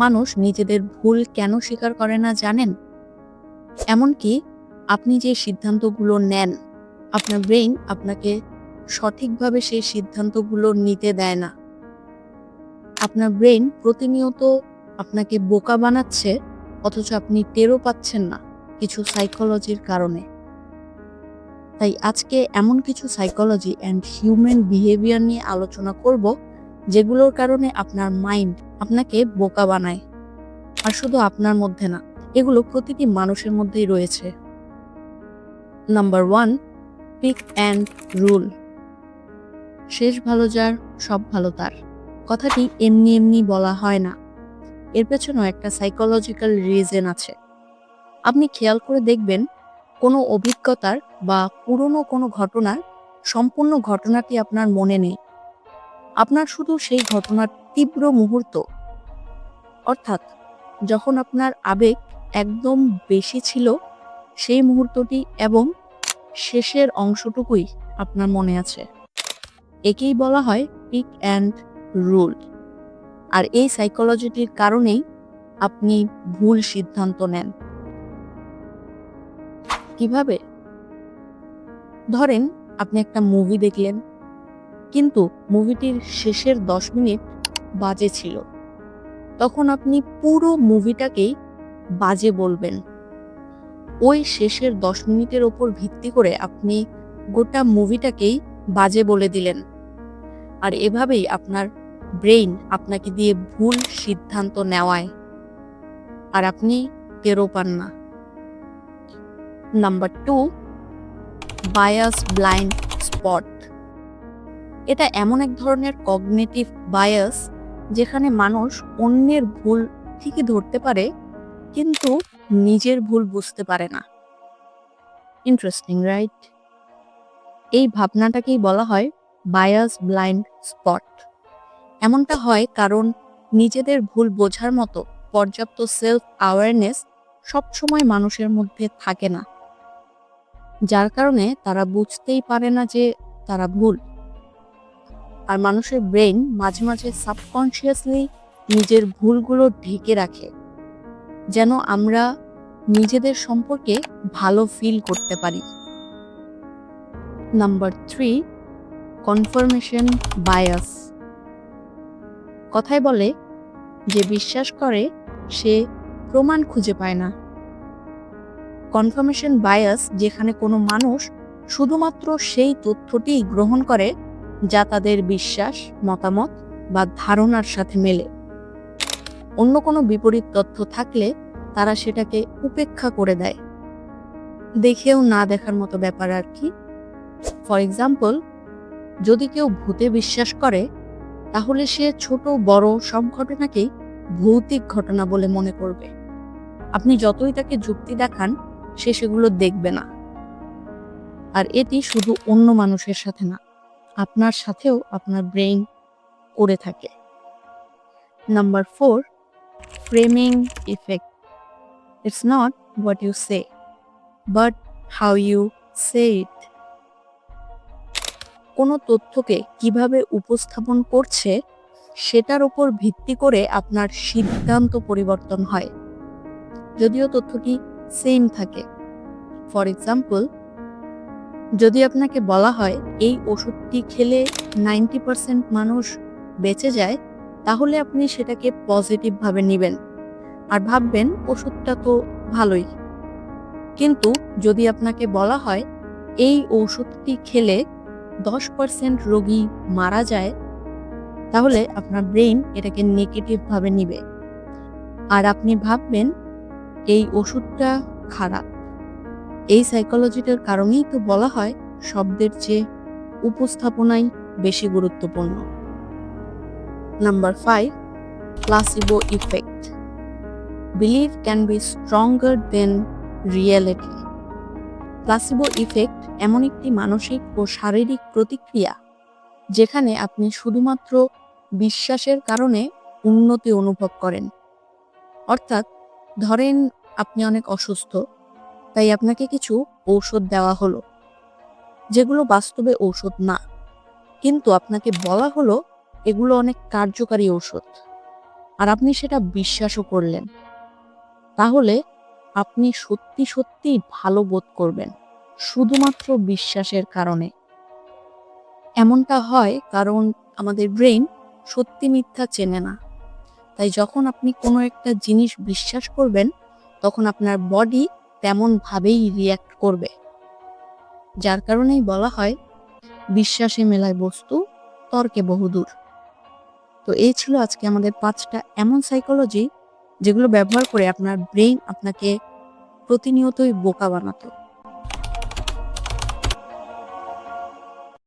মানুষ নিজেদের ভুল কেন স্বীকার করে না জানেন? এমনকি আপনি যে সিদ্ধান্তগুলো নেন, আপনার ব্রেইন আপনাকে সঠিকভাবে সেই সিদ্ধান্তগুলো নিতে দেয় না। আপনার ব্রেইন প্রতিনিয়ত আপনাকে বোকা বানাচ্ছে, অথচ আপনি টেরও পাচ্ছেন না কিছু সাইকোলজির কারণে। তাই আজকে এমন কিছু সাইকোলজি অ্যান্ড হিউম্যান বিহেভিয়ার নিয়ে আলোচনা করব, যেগুলোর কারণে আপনার মাইন্ড আপনাকে বোকা বানায়। আর শুধু আপনার মধ্যে না, এগুলো প্রতিটি মানুষের মধ্যেই রয়েছে। Number one peak end rule শেষ ভালো যার, সব ভালো তার। কথাটি এমনি এমনি বলা হয় না। এর পেছনেও একটা সাইকোলজিক্যাল রিজন আছে। আপনি খেয়াল করে দেখবেন, কোনো অভিজ্ঞতার বা পুরনো কোনো ঘটনার সম্পূর্ণ ঘটনাটি আপনার মনে নেই। আপনার শুধু সেই ঘটনার তীব্র মুহূর্ত। অর্থাৎ যখন আপনার আবেগ একদম বেশি ছিল, সেই মুহূর্তটি এবং শেষের অংশটুকুই আপনার মনে আছে। একেই বলা হয় পিক অ্যান্ড রুল আর এই সাইকোলজিটির কারণেই আপনি ভুল সিদ্ধান্ত নেন। কীভাবে? ধরেন আপনি একটা মুভি দেখলেন, কিন্তু মুভিটির শেষের দশ মিনিট বাজে ছিল। তখন আপনি পুরো মুভিটাকেই বাজে বলবেন। ওই শেষের দশ মিনিটের ওপর ভিত্তি করে আপনি গোটা মুভিটাকেই বাজে বলে দিলেন। আর এভাবেই আপনার ব্রেইন আপনাকে দিয়ে ভুল সিদ্ধান্ত নেওয়ায়। আর আপনি টেরও পান না। Number two, bias blind spot. এটা এমন এক ধরনের কগনেটিভ বায়াস যেখানে মানুষ অন্যের ভুল ঠিকই ধরতে পারে, কিন্তু নিজের ভুল বুঝতে পারে না। ইন্টারেস্টিং রাইট এই ভাবনাটাকেই বলা হয় বায়াস ব্লাইন্ড স্পট এমনটা হয় কারণ নিজেদের ভুল বোঝার মতো পর্যাপ্ত সেলফ অ্যাওয়ারনেস সবসময় মানুষের মধ্যে থাকে না। যার কারণে তারা বুঝতেই পারে না যে তারা ভুল। আর মানুষের ব্রেন মাঝে মাঝে সাবকনসিয়াসলি নিজের ভুলগুলো ঢেকে রাখে, যেন আমরা নিজেদের সম্পর্কে ভালো ফিল করতে পারি। নাম্বার থ্রি কনফার্মেশন বায়াস কথায় বলে যে বিশ্বাস করে, সে প্রমাণ খুঁজে পায় না। কনফার্মেশন বায়াস যেখানে কোনো মানুষ শুধুমাত্র সেই তথ্যটিই গ্রহণ করে যা তাদের বিশ্বাস, মতামত বা ধারণার সাথে মেলে। অন্য কোনো বিপরীত তথ্য থাকলে তারা সেটাকে উপেক্ষা করে দেয়। দেখেও না দেখার মতো ব্যাপার আর কি। ফর এক্সাম্পল যদি কেউ ভূতে বিশ্বাস করে, তাহলে সে ছোট, বড় সব ঘটনাকেই ভৌতিক ঘটনা বলে মনে করবে। আপনি যতই তাকে যুক্তি দেখান, সে সেগুলো দেখবে না। আর এটি শুধু অন্য মানুষের সাথে না। আপনার সাথেও আপনার ব্রেইন করে থাকে। Number four, framing effect. It's not what you say but how you say it কোনো তথ্যকে কীভাবে উপস্থাপন করছে, সেটার উপর ভিত্তি করে আপনার সিদ্ধান্ত পরিবর্তন হয়। যদিও তথ্যটি সেম থাকে। ফর এক্সাম্পল যদি আপনাকে বলা হয় এই ওষুধটি খেলে নাইনটি পার্সেন্ট মানুষ বেঁচে যায়, তাহলে আপনি সেটাকে পজিটিভভাবে নেবেন। আর ভাববেন ওষুধটা তো ভালোই। কিন্তু যদি আপনাকে বলা হয় এই ওষুধটি খেলে দশ পার্সেন্ট রোগী মারা যায়, তাহলে আপনার ব্রেন এটাকে নেগেটিভভাবে নিবে। আর আপনি ভাববেন এই ওষুধটা খারাপ। এই সাইকোলজিটার কারণেই তো বলা হয় শব্দের চেয়ে উপস্থাপনাই বেশি গুরুত্বপূর্ণ। Number five placebo effect believe can be stronger than reality placebo effect এমন একটি মানসিক ও শারীরিক প্রতিক্রিয়া যেখানে আপনি শুধুমাত্র বিশ্বাসের কারণে উন্নতি অনুভব করেন। অর্থাৎ ধরেন আপনি অনেক অসুস্থ। তাই আপনাকে কিছু ঔষধ দেওয়া হলো, যেগুলো বাস্তবে ঔষধ না। কিন্তু আপনাকে বলা হলো এগুলো অনেক কার্যকারী ঔষধ, আর আপনি সেটা বিশ্বাসও করলেন। তাহলে আপনি সত্যি সত্যি ভালো বোধ করবেন, শুধুমাত্র বিশ্বাসের কারণে। এমনটা হয় কারণ আমাদের ব্রেন সত্যি মিথ্যা চেনে না। তাই যখন আপনি কোনো একটা জিনিস বিশ্বাস করবেন, তখন আপনার বডি তেমনভাবেই রিয়্যাক্ট করবে। যার কারণেই বলা হয়, বিশ্বাসে মেলায় বস্তু, তর্কে বহুদূর তো এই ছিল আজকে আমাদের পাঁচটা এমন সাইকোলজি যেগুলো ব্যবহার করে আপনার ব্রেইন আপনাকে প্রতিনিয়তই বোকা বানাতো।